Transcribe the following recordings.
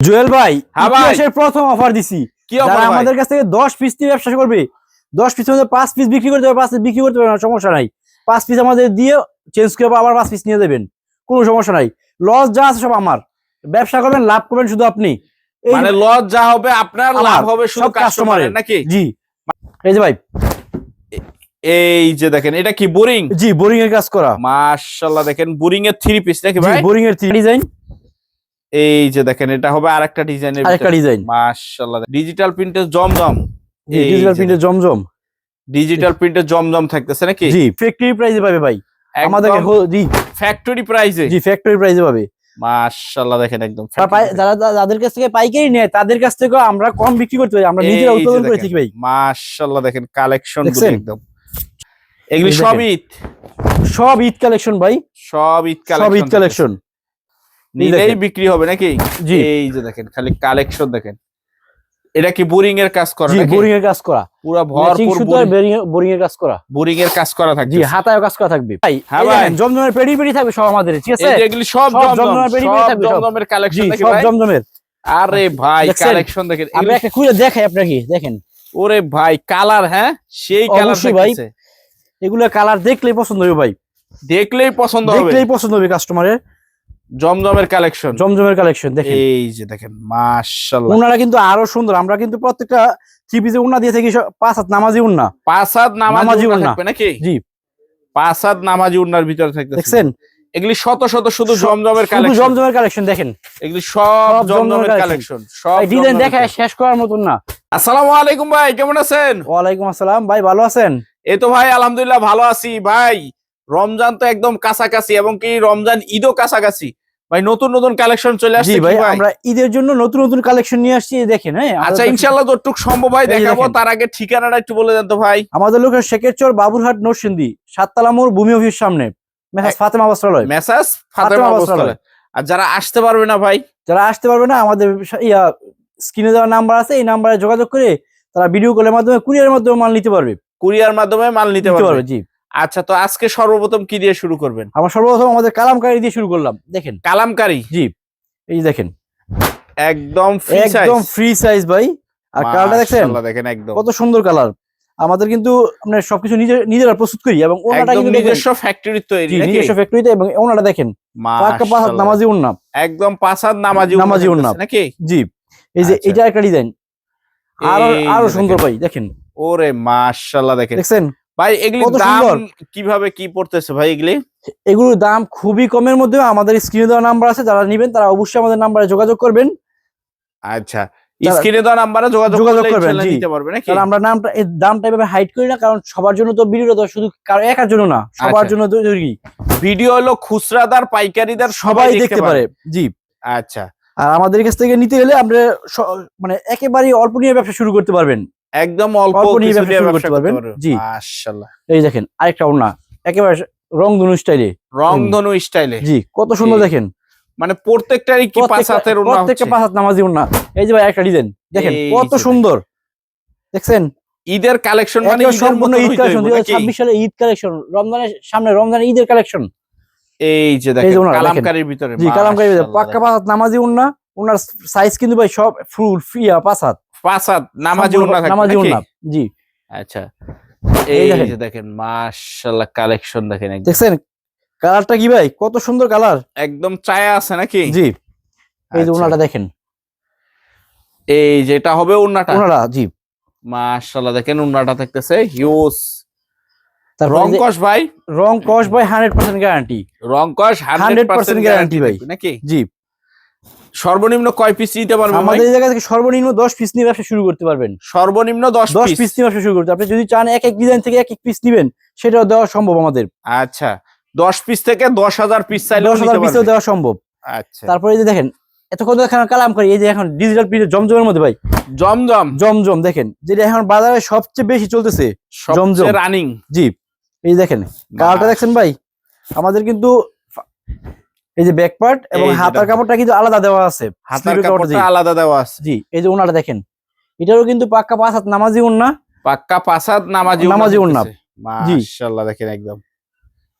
জুয়েল ভাই হ্যাঁ ইতিহাসের প্রথম অফার দিছি। কি যারা অফার আমাদের কাছ থেকে দশ পিস নিয়ে ব্যবসা করবে দশ পিসের মধ্যে পাঁচ পিস বিক্রি করতে পারবে পাঁচ পিস বিক্রি করতে পারবে সমস্যা নাই। পাঁচ পিস আমাদের দিয়ে চেঞ্জ করে আবার পাঁচ পিস নিয়ে দেবেন কোনো সমস্যা নাই। লস যা আছে সব আমার। ব্যবসা করবেন লাভ করবেন শুধু আপনি। মানে লস যা হবে আপনার লাভ হবে শুধু কাস্টমারের নাকি? জি। এই যে ভাই। এই যে দেখেন এটা কি বোরিং জি বোরিং এর কাজ করা। মাশাআল্লাহ দেখেন বোরিং এর থ্রি পিস নাকি ভাই? বোরিং এর ডিজাইন এই যে দেখেন এটা হবে আরেকটা ডিজাইনের আরেকটা ডিজাইন। মাশাআল্লাহ ডিজিটাল প্রিন্টের জমজম। এই ডিজিটাল প্রিন্টের জমজম। ডিজিটাল প্রিন্টের জমজম থাকতেছে নাকি? জি ফ্যাক্টরি প্রাইসে পাবে ভাই। আমাদের জি। ফ্যাক্টরি প্রাইসে জি ফ্যাক্টরি প্রাইসে পাবে। মাশাআল্লাহ দেখেন একদম যারা যারা যাদের কাছ থেকে পাইকারি নেয় তাদের কাছ থেকে আমরা কম বিক্রি করতে পারি। আমরা নিজেরা উৎপাদন করে। থাকি ভাই। মাশাআল্লাহ দেখেন কালেকশন? একদম। এগুলি সব ঈদ? সব ঈদ কালেকশন ভাই। সব ঈদ কালেকশন সব ঈদ কালেকশন নিলেই বিক্রি হবে নাকি? জি। এই যে দেখেন খালি কালেকশন দেখেন। এটা কি বোরিং এর কাজ করে জি বোরিং এর কাজ করা। পুরো ভরপুর বোরিং। এর কাজ করা। বোরিং এর কাজ করা থাকবে জি হাতায় কাজ করা থাকবে। ভাই হ্যাঁ ভাই। জমজমের পেডি পেডি থাকবে সব আমাদের ঠিক আছে? এগুলি সব জমজমের পেডি পেডি থাকবে জমজমের কালেকশন নাকি সব জমজমের। আরে ভাই কালেকশন দেখেন। এগুলি- একটা খুলে দেখাই আপনাকে দেখেন। ওরে ভাই কালার হ্যাঁ? সেই কালার। ভাই। এগুলো কালার দেখলেই পছন্দ হবে ভাই। দেখলেই পছন্দ হবে। দেখলেই পছন্দ হবে কাস্টমারের জমজমের কালেকশন জমজমের কালেকশন দেখেন। এই যে দেখেন মাশাআল্লাহ। উনারা কিন্তু আরও সুন্দর আমরা কিন্তু প্রত্যেকটা থ্রি পিসে উন্না দিয়ে থাকি পাঁচ হাত নামাজি উন্না। পাঁচ হাত নামাজি। থাকবে নাকি? জি। পাঁচ হাত নামাজি উন্নার ভিতরে থাকতেছে। দেখছেন? এগুলি শত শত শুধু জমজমের শুধু কালেকশন জমজমের কালেকশন দেখেন। এগুলি সব জমজমের কালেকশন সব ডিজাইন দেখা শেষ করার মতন না। আসসালামু আলাইকুম ভাই কেমন আছেন? ওয়ালাইকুম আসসালাম। ভাই ভালো আছেন? এই তো ভাই আলহামদুলিল্লাহ ভালো আছি। ভাই রমজান তো একদম কাছাকাছি এবং কি রমজান ঈদও কাছাকাছি। ভাই নতুন নতুন কালেকশন চলে আসছে ভাই আমরা ঈদের জন্য নতুন নতুন কালেকশন নিয়ে আসছি দেখেন হ্যাঁ? আচ্ছা ইনশাল্লাহ যতটুক সম্ভব ভাই দেখাবো তার আগে ঠিকানাটা একটু বলে দেন তো ভাই। আমাদের লোকের শেখেরচর বাবুরহাট নরসিংদী সাততলা মোড় ভূমি অফিস সামনে। মেসাজ ফাতেমা বস্ত্রালয়। মেসাজ ফাতেমা বস্ত্রালয়। আর যারা আসতে পারবে না ভাই? যারা আসতে পারবে না আমাদের ইয়া স্ক্রিনে দেওয়া নাম্বার আছে এই নাম্বারে যোগাযোগ করে তারা ভিডিও কলের মাধ্যমে কুরিয়ারের মাধ্যমে মাল নিতে পারবে। কুরিয়ার মাধ্যমে মাল নিতে পারবে জি। আচ্ছা তো আজকে সর্বপ্রথম কি দিয়ে শুরু করবেন? আমরা সর্বপ্রথম আমাদের কালামকারি দিয়ে শুরু করলাম। দেখেন। কালামকারি? জি এই দেখেন। একদম ফ্রি সাইজ একদম ফ্রি সাইজ ভাই। আর কালারটা দেখছেন দেখেন একদম। কত সুন্দর কালার। আমাদের কিন্তু আমরা সবকিছু নিজে নিজেরা প্রস্তুত করি এবং ওনাটা কিন্তু নিজস্ব ফ্যাক্টরি তৈরি নিজস্ব ফ্যাক্টরিতে এবং ওনাটা দেখেন। পাক্কা মাশাআল্লাহ। নামাজি উন্নাপ একদম হাত নামাজি নামাজি উন্না। উন্নাপ। থাকতেছে নাকি? জি এই যে আচ্ছা। এটা একটা ডিজাইন আরও আরও সুন্দর ভাই দেখেন। ওরে মাশাআল্লাহ দেখেন। দেখছেন? ভাই এগুলি দাম কীভাবে কি পড়তেছে ভাই এগুলি? এগুলোর দাম খুবই কমের মধ্যে আমাদের স্ক্রিনে দেওয়া নাম্বার আছে যারা নেবেন তারা অবশ্যই আমাদের নাম্বারে যোগাযোগ করবেন। আচ্ছা স্ক্রিনে দেওয়া নাম্বারে যোগাযোগ করবেন, নিতে পারবে নাকি? কারণ আমরা নামটা দামটা এভাবে হাইড করি না কারণ সবার জন্য তো ভিডিওটা তো শুধু কারও একার জন্য না সবার আচ্ছা। জন্য তৈরি ভিডিও হলো খুচরাদার পাইকারিদার সবাই দেখতে পারে জি। আচ্ছা। আর আমাদের কাছ থেকে নিতে গেলে আপনি মানে একেবারেই অল্প নিয়ে ব্যবসা শুরু করতে পারবেন। একদম অল্প কিছু দিয়ে ব্যবসা করতে পারবেন। জি। মাশাআল্লাহ। এই দেখেন আরেকটা ওনা একেবারে রংধনু স্টাইলে। রংধনু স্টাইলে। জি কত সুন্দর দেখেন। মানে প্রত্যেকটারই কি পাঁচ হাতের ওনা প্রত্যেকটা পাঁচ হাত নামাজি ওনা এই যে ভাই একটা ডিজাইন। দেখেন কত সুন্দর। দেখছেন? ঈদের কালেকশন মানে সম্পূর্ণ ঈদ কালেকশন হইব দুই নাকি? ছাব্বিশ সালে ঈদ কালেকশন রমজানের সামনে রমজানের ঈদের কালেকশন। এই যে দেখেন কালামকারীর ভিতরে জি কালামকারী মাশাআল্লাহ। পাক্কা পাঁচ হাত নামাজি উন্না ওনার সাইজ কিন্তু ভাই সব ফুল ফিয়া পাঁচ হাত। পাঁচ হাত নামাজি? উন্না জি। আচ্ছা। এই যে দেখেন মাশাআল্লাহ কালেকশন দেখেন। দেখছেন? কালারটা কি ভাই? কত সুন্দর কালার। একদম চায়া আছে নাকি? জি। এই যে আচ্ছা। দেখেন। এই যেটা হবে উন্নাটা ওনারা জি। মাশাআল্লাহ দেখেন উন্নাটা থাকতেছে হিউজ রংকশ ভাই? রং কস ভাই হান্ড্রেড পার্সেন্ট গ্যারান্টি রংকশ 100% 100% ভাই। নাকি? জি। সর্বনিম্ন কয় পিস নিতে পারবেন আমাদের এই জায়গা থেকে সর্বনিম্ন দশ পিস নিয়ে ব্যবসা শুরু করতে পারবেন। সর্বনিম্ন 10 দশ পিস পিস নিয়ে ব্যবসা শুরু করতে। আপনি যদি চান এক এক ডিজাইন থেকে এক এক পিস নেবেন সেটাও দেওয়া সম্ভব আমাদের। আচ্ছা 10 পিস থেকে 10000 পিস নিতে হাজার পিসও পারবেন। দেওয়া সম্ভব। আচ্ছা। তারপরে এই যে দেখেন এতক্ষণ তো এখন কালাম করি এই যে এখন ডিজিটাল প্রিন্টের জমজমের মধ্যে ভাই। জমজম। জমজম দেখেন যেটা এখন বাজারে সবচেয়ে বেশি চলতেছে জমজম। রানিং জি এই যে দেখেন কালারটা দেখছেন ভাই? আমাদের কিন্তু এই যে ব্যাক পার্ট এবং হাতার কাপড়টা কিন্তু আলাদা দেওয়া আছে। হাতার কাপড়টা আলাদা দেওয়া আছে। জি এই যে ওনাটা দেখেন। এটারও কিন্তু পাক্কা পাঁচ হাত নামাজি উন্না। পাক্কা পাসাদ নামাজি নামাজি ওড়না। জি। মাশাআল্লাহ দেখেন একদম।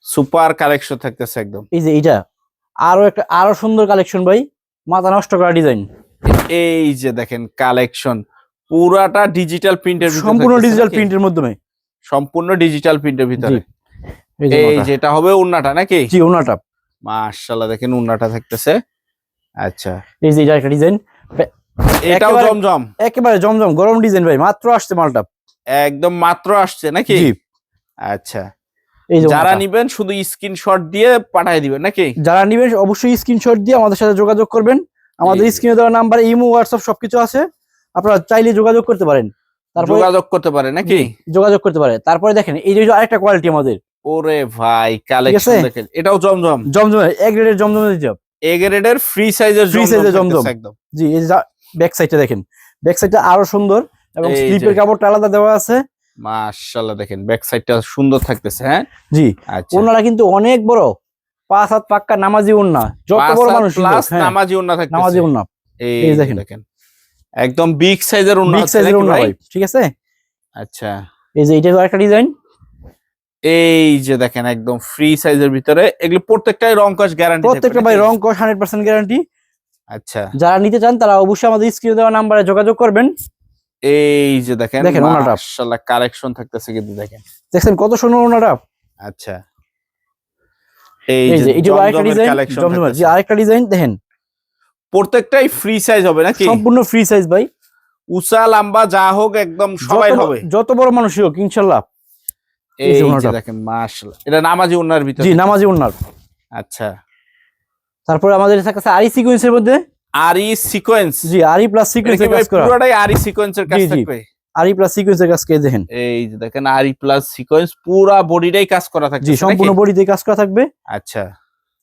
সুপার কালেকশন থাকতেছে একদম। এই যে এইটা। আরও একটা আরও সুন্দর কালেকশন ভাই। মাথা নষ্ট করা ডিজাইন এই যে দেখেন কালেকশন। পুরাটা ডিজিটাল প্রিন্টের সম্পূর্ণ ডিজিটাল প্রিন্টের মাধ্যমে। সম্পূর্ণ ডিজিটাল প্রিন্টের ভিতরে। এই যেটা হবে উন্নাটা নাকি? জি ওনাটা মাশাআল্লাহ দেখেন উন্নাটা থাকতেছে। আচ্ছা। এই যে এটা একটা ডিজাইন এটাও জমজম। একেবারে জমজম গরম ডিজাইন ভাই মাত্র আসছে মালটা। একদম মাত্র আসছে নাকি? আচ্ছা। যারা নিবেন শুধু স্ক্রিনশট দিয়ে পাঠিয়ে দিবেন নাকি? যারা নিবেন অবশ্যই স্ক্রিনশট দিয়ে আমাদের সাথে যোগাযোগ করবেন। আমাদের। স্ক্রিনে দেওয়া নাম্বার ইমো হোয়াটসঅ্যাপ সবকিছু আছে। আপনারা চাইলে যোগাযোগ করতে পারেন। তারপরে যোগাযোগ করতে পারে নাকি? যোগাযোগ করতে পারে। তারপরে দেখেন এই যে আরেকটা কোয়ালিটি আমাদের। ওরে ভাই কালেকশন দেখেন। এটাও জমজম। জমজম এক গ্রেডের জমজম দিতে এ গ্রেডের ফ্রি সাইজের size এর জমজম। একদম। জি এই ব্যাক সাইডটা দেখেন। ব্যাক সাইডটা আরও সুন্দর এবং স্লিপের কাপড়টা আলাদা দেওয়া আছে। মাশাআল্লাহ দেখেন ব্যাক সাইডটা সুন্দর থাকতেছে হ্যাঁ? জি আচ্ছা। ওনারা কিন্তু অনেক বড়। পাঁচ হাত পাক্কা নামাজি ওন্না যত বড় মানুষ প্লাস হ্যাঁ, নামাজি ওন্না থাকতেছে। নামাজি ওন্না এই দেখেন। দেখেন। একদম বিগ সাইজের ওন্না বিগ সাইজের ওন্না ঠিক আছে? আচ্ছা। এই যে এটা একটা ডিজাইন এই যে দেখেন একদম ফ্রি সাইজের ভিতরে এগুলো প্রত্যেকটাই রং কস গ্যারান্টি প্রত্যেকটা ভাই রং কস হান্ড্রেড পার্সেন্ট গ্যারান্টি আচ্ছা। যারা নিতে চান তারা অবশ্যই আমাদের স্ক্রিনে দেওয়া নাম্বারে যোগাযোগ করবেন। এই যে দেখেন দেখেন ওনাটা। মাশাআল্লাহ কালেকশন থাকতেছে কিন্তু দেখেন। দেখছেন কত সুন্দর ওনারা আচ্ছা। এই যে এই যে আরেকটা ডিজাইন জি আরেকটা ডিজাইন দেখেন। প্রত্যেকটাই ফ্রি সাইজ হবে নাকি? সম্পূর্ণ ফ্রি সাইজ ভাই। উঁচা লম্বা যা হোক একদম সবাই হবে। যত বড় মানুষই হোক ইনশাল্লাহ এই এই যে যে দেখেন মাশাআল্লাহ এটা নামাজি ওনার ভিতরে জি নামাজি ওনার আচ্ছা। তারপরে আমাদের কাছে আরি সিকোয়েন্সের মধ্যে? আরি সিকোয়েন্স জি আরি প্লাস সিকোয়েন্সের কাজ করা। পুরোটাই আরি সিকোয়েন্সের কাজ জি, জি। থাকবে? আরি প্লাস সিকোয়েন্সের কাজ করে দেখেন। এই যে দেখেন আরি প্লাস সিকোয়েন্স পুরা বডিটাই কাজ করা থাকবে জি সম্পূর্ণ বডিতে কাজ করা থাকবে। আচ্ছা।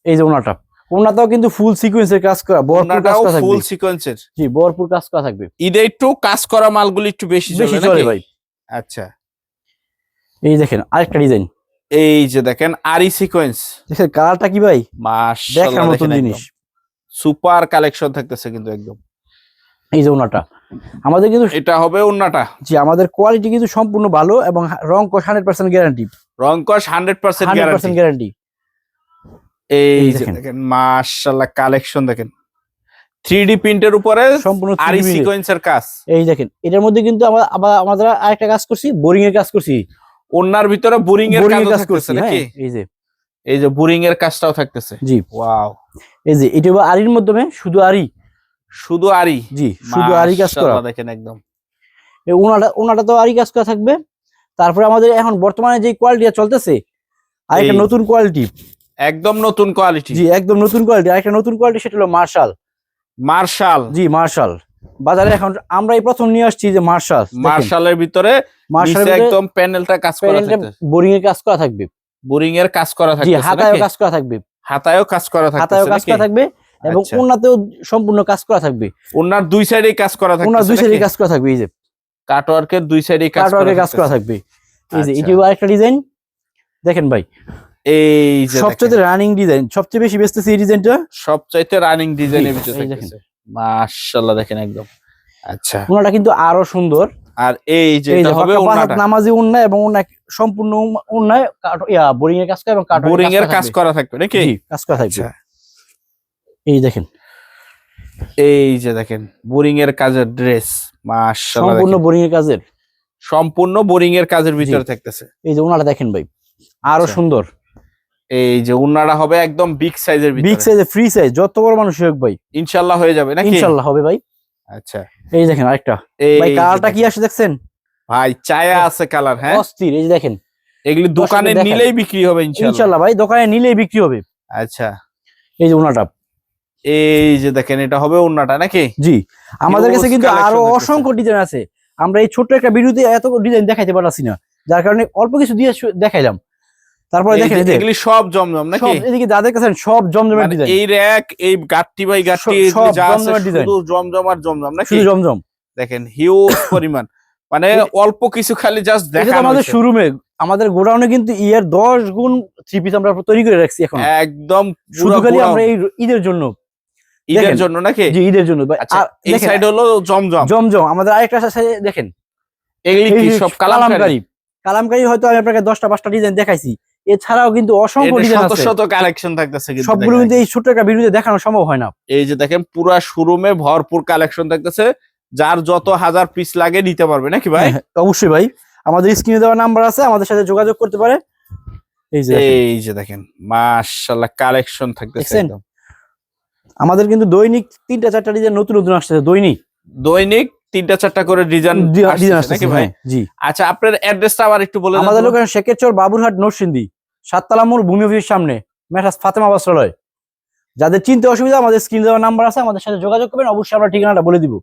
এই যে ওনাটা। ওনাটাও কিন্তু ফুল সিকোয়েন্সের কাজ করা ভরপুর কাজ করা থাকবে। ফুল সিকোয়েন্সের জি ভরপুর কাজ করা থাকবে। ঈদে একটু কাজ করা মালগুলি একটু বেশি চলে ভাই। আচ্ছা। এই দেখেন আরেকটা ডিজাইন। এই যে দেখেন আরি সিকোয়েন্স দেখেন কালারটা কি ভাই? দেখার মতন জিনিস। সুপার কালেকশন থাকতেছে কিন্তু একদম। এই যে ওনাটা। আমাদের কিন্তু এটা হবে ওন্নাটা জি আমাদের কোয়ালিটি কিন্তু সম্পূর্ণ ভালো এবং রং কোশ হান্ড্রেড পার্সেন্ট গ্যারান্টি রং কস হান্ড্রেড পার্সেন্ট গ্যারান্টি এই যে দেখেন। মাশাআল্লাহ কালেকশন দেখেন। থ্রি ডি প্রিন্টের উপরে সম্পূর্ণ আরি সিকোয়েন্সের কাজ। এই দেখেন এটার মধ্যে কিন্তু আমরা আবার আমরা আরেকটা কাজ করছি বোরিং এর কাজ করছি ওন্নার ভিতরে বোরিং এর কাজ করছি নাকি? হ্যাঁ এই যে। এই যে বোরিং এর কাজটাও থাকতেছে। জি। ওয়াও। এই যে এটা আরির মাধ্যমে শুধু আরি। শুধু আরি? জি শুধু আরি কাজ করা। দেখেন একদম। এই ওনাটা ওনাটা তো আরি কাজ করা থাকবে। তারপরে আমাদের এখন বর্তমানে যে কোয়ালিটি চলতেছে আর একটা নতুন কোয়ালিটি। একদম নতুন কোয়ালিটি। জি একদম নতুন কোয়ালিটি। আর একটা নতুন কোয়ালিটি সেটা হলো মার্শাল মার্শাল জি মার্শাল বাজারে এখন আমরাই প্রথম নিয়ে আসছি যে মার্শাল মার্শালের ভিতরে একদম প্যানেলটা কাজ করা থাকবে বোরিং এর কাজ করা থাকবে বোরিং এর কাজ করা থাকবে হাতায়ও কাজ করা থাকবে হাতায়ও কাজ করা থাকবে হাতায়ও কাজ করা থাকবে এবং আচ্ছা। ওনাতেও সম্পূর্ণ কাজ করা থাকবে ওনার দুই সাইডে কাজ করা থাকবে ওনার দুই সাইডে কাজ করা থাকবে এই যে কাটওয়ার্কের দুই সাইডে কাজ করা কাজ করা থাকবে এই যে আচ্ছা। এটিও আরেকটা ডিজাইন দেখেন ভাই এই যে সবচেয়ে রানিং ডিজাইন সবচেয়ে বেশি বেচতেছে এই ডিজাইনটা সবচাইতে রানিং ডিজাইনের ভিতরে। থাকতেছে মাশাআল্লাহ দেখেন একদম। আচ্ছা। ওনাটা কিন্তু আরও সুন্দর। আর এই যে এটা হবে ওন্নাটা নামাজি উন্নয় এবং উন্নয় সম্পূর্ণ উন্নয় ইয়া বোরিং এর কাজ করে এবং কাটওয়ার্কের বোরিং এর কাজ করা থাকবে নাকি? কাজ করা থাকবে। আচ্ছা। এই দেখেন। এই যে দেখেন বোরিং এর কাজের ড্রেস মাশাআল্লাহ সম্পূর্ণ। বোরিং এর কাজের। সম্পূর্ণ বোরিং এর কাজের ভিতরে থাকতেছে। এই যে ওনাটা দেখেন ভাই আরও আচ্ছা। সুন্দর। এই যে উন্নাটা হবে একদম বিগ সাইজের বিগ সাইজে ফ্রি সাইজ যত বড় মানুষ হোক ভাই। ইনশাআল্লাহ হয়ে যাবে নাকি? ইনশাল্লাহ হবে ভাই। আচ্ছা। এই দেখেন আরেকটা। এই ভাই কালারটা কি। আসে দেখছেন? ভাই চায়া আছে কালার হ্যাঁ? অস্থির এই দেখেন। এগুলি দোকানে নিলেই বিক্রি হবে ইনশাল্লাহ ভাই দোকানে নিলেই বিক্রি হবে। আচ্ছা। এই যে ওনাটা এই যে দেখেন এটা হবে উন্নাটা নাকি? জি। আমাদের কাছে কিন্তু আরও অসংখ্য ডিজাইন আছে। আমরা এই ছোট্ট একটা ভিডিওতে এত ডিজাইন দেখাইতে পারছি না। যার কারণে অল্প কিছু দিয়ে দেখাইলাম। তারপরে দেখেন যে যে, এগুলি সব জমজম নাকি? এদিকে যাদের কাছে সব জমজমের মানে ডিজাইন এই র্যাক এই গাট্টি বাই গাট্টি যা আছে শুধু জমজম আর জমজম নাকি? শুধু জমজম। দেখেন হিউজ পরিমাণ। মানে অল্প কিছু খালি জাস্ট দেখানো আমাদের। শোরুমে আমাদের গোডাউনে কিন্তু ইয়ার দশ গুণ থ্রি পিস আমরা তৈরি করে রাখছি এখন। একদম শুধু খালি আমরা এই ঈদের জন্য। ঈদের জন্য নাকি? জি ঈদের জন্য। আচ্ছা এই সাইড হলো জমজম। জমজম। আমাদের আরেকটা আছে দেখেন। এগুলি কি সব কালামকারী। কালামকারী হয়তো আমি আপনাকে দশটা পাঁচটা ডিজাইন দেখাইছি। এছাড়াও কিন্তু অসংখ্য ডিজাইন শত আছে। শত কালেকশন থাকতেছে কিন্তু সবগুলো কিন্তু এই ছোট্ট একটা ভিডিওতে দেখানো সম্ভব হয় না। এই যে দেখেন পুরা শোরুমে ভরপুর কালেকশন থাকতেছে। যার যত হাজার পিস লাগে নিতে পারবে নাকি ভাই? হ্যাঁ, অবশ্যই ভাই। আমাদের স্ক্রিনে দেওয়া নাম্বার আছে আমাদের সাথে যোগাযোগ করতে পারে। এই যে দেখেন। এই যে দেখেন মাশাআল্লাহ কালেকশন থাকতেছে একদম। আমাদের কিন্তু দৈনিক তিনটা চারটা ডিজাইন নতুন নতুন আসতেছে দৈনিক। দৈনিক তিনটা চারটা করে ডিজাইন ডিজাইন নাকি ভাই? হ্যাঁ, জি। আচ্ছা আপনার অ্যাড্রেসটা আবার একটু বলে দেন আমাদের লোকেশন শেখেরচর বাবুরহাট নরসিংদী সাততলা মোড় ভূমি অফিসের সামনে মেঠাস ফাতেমা বস্ত্রালয় যাদের চিনতে অসুবিধা আমাদের স্ক্রিন দেওয়া নাম্বার আছে আমাদের সাথে যোগাযোগ করবেন অবশ্যই আমরা ঠিকানাটা বলে দিব।